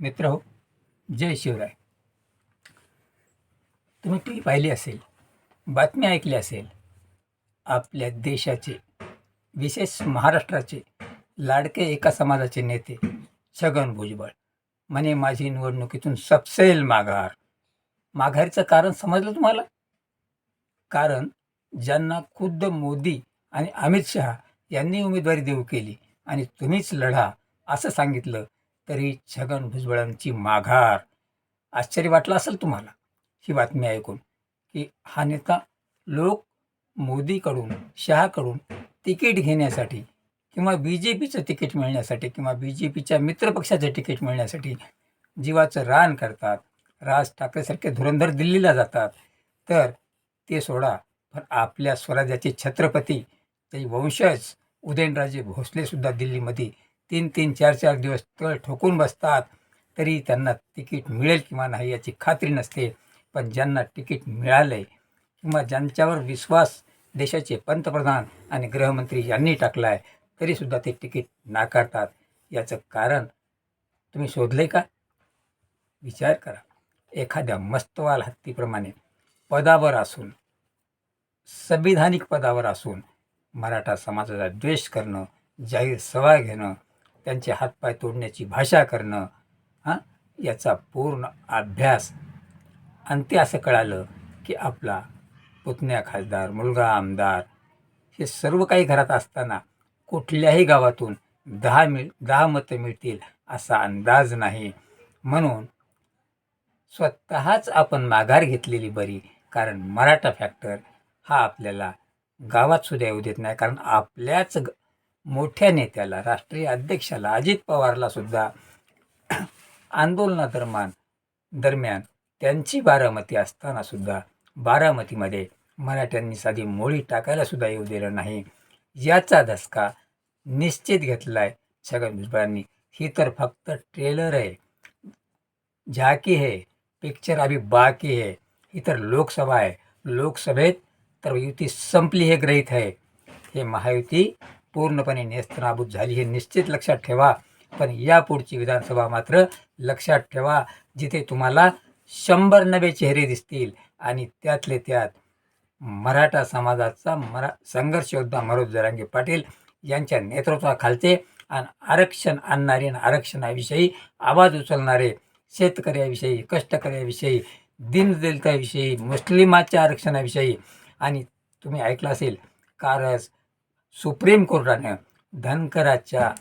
मित्र हो जय शिवराय. तुम्ही टी व्ही पाहिली असेल बातमी ऐकली असेल आपल्या देशाचे विशेष महाराष्ट्राचे लाडके एका समाजाचे नेते छगन भुजबळ. म्हणे माझी निवडणुकीतून सपसेल माघार. माघारीचं कारण समजलं तुम्हाला? कारण ज्यांना खुद्द मोदी आणि अमित शहा यांनी उमेदवारी देऊ केली आणि तुम्हीच लढा असं सांगितलं तरी छगन भुजबळांची माघार. आश्चर्य वाटलं असेल तुम्हाला? ही बातमी ऐकून की हा नेता लोक मोदीकडून शहाकडून तिकीट घेण्यासाठी किंवा बी जे पीचं तिकीट मिळण्यासाठी किंवा बी जे पीच्या मित्रपक्षाचं तिकीट मिळण्यासाठी जीवाचं रान करतात. राज ठाकरेसारखे धुरंधर दिल्लीला जातात. तर ते सोडा पण आपल्या स्वराज्याचे छत्रपती ते वंशज उदयनराजे भोसलेसुद्धा दिल्लीमध्ये तीन तीन चार चार दिवस तळ ठोकून बसतात तरी त्यांना तिकीट मिळेल किंवा नाही याची खात्री नसते. पण ज्यांना तिकीट मिळालं आहे किंवा ज्यांच्यावर विश्वास देशाचे पंतप्रधान आणि गृहमंत्री यांनी टाकला आहे तरीसुद्धा ते तिकीट नाकारतात. याचं कारण तुम्ही शोधले का? विचार करा. एखाद्या मस्तवाल हत्तीप्रमाणे पदावर असून संविधानिक पदावर असून मराठा समाजाचा द्वेष करणं जाहीर सभा घेणं त्यांचे हातपाय तोडण्याची भाषा करणं हां याचा पूर्ण अभ्यास. आणि ते असं कळालं की आपला पुतण्या खासदार मुलगा आमदार हे सर्व काही घरात असताना कुठल्याही गावातून दहा मिळ दहा मतं मिळतील असा अंदाज नाही. म्हणून स्वतःच आपण माघार घेतलेली बरी कारण मराठा फॅक्टर हा आपल्याला गावात सुद्धा येऊ देत नाही कारण आपल्याच ग- मोठ्या नेत्याला राष्ट्रीय अध्यक्षाला अजित पवारला सुद्धा आंदोलनादरम्यान दरम्यान त्यांची बारामती असताना सुद्धा बारामतीमध्ये मराठ्यांनी साधी मोळी टाकायला सुद्धा येऊ दिलं नाही. याचा धसका निश्चित घेतला आहे छगन भुजबळांनी ही तर फक्त ट्रेलर आहे. झाकी है पिक्चर अभी बाकी है. ही तर लोकसभा आहे. लोकसभेत तर युती संपली हे ग्रहित आहे. हे महायुती पूर्णपणे नेस्तनाबूत झाली हे निश्चित लक्षात ठेवा. पण यापुढची विधानसभा मात्र लक्षात ठेवा जिथे तुम्हाला शंभर नवे चेहरे दिसतील आणि त्यातले त्यात मराठा समाजाचा मरा संघर्ष योद्धा मनोज जरांगे पाटील यांच्या नेतृत्वाखालचे आणि आरक्षण आणणारे आणि आरक्षणाविषयी आवाज उचलणारे शेतकऱ्याविषयी कष्टकऱ्याविषयी दीनदलिताविषयी मुस्लिमाच्या आरक्षणाविषयी. आणि तुम्ही ऐकलं असेल कारस सुप्रीम कोर्टानं धनकराच्या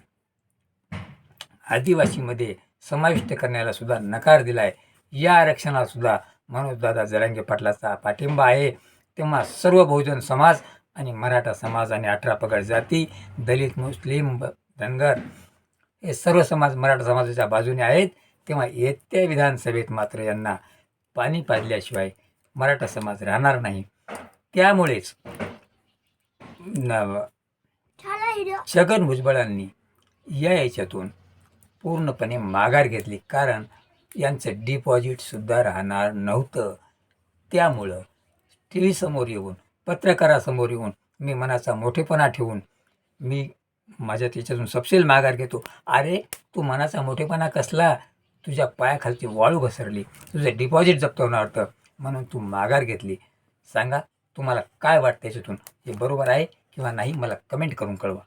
आदिवासीमध्ये समाविष्ट करण्याला सुद्धा नकार दिला आहे या आरक्षणाला सुद्धा मनोजदादा जरांगे पाटलाचा पाठिंबा आहे. तेव्हा सर्व बहुजन समाज आणि मराठा समाज आणि अठरा पगड जाती दलित मुस्लिम धनगर हे सर्व समाज मराठा समाजाच्या बाजूने आहेत. तेव्हा येत्या विधानसभेत मात्र यांना पाणी पाजल्याशिवाय मराठा समाज राहणार नाही. त्यामुळेच न- छगन भुजबळांनी या याच्यातून पूर्णपणे माघार घेतली. कारण यांचं डिपॉझिटसुद्धा राहणार नव्हतं. त्यामुळं टी व्हीसमोर येऊन पत्रकारासमोर येऊन मी मनाचा मोठेपणा ठेवून मी माझ्या त्याच्यातून सपशेल माघार घेतो. अरे तू मनाचा मोठेपणा कसला? तुझ्या पायाखालची वाळू घसरली. तुझं डिपॉझिट जप्त होणार होतं. म्हणून तू माघार घेतली. सांगा तुम्हाला काय वाटतं याच्यातून? हे बरोबर आहे? किंवा नाही मला कमेंट करून कळवा.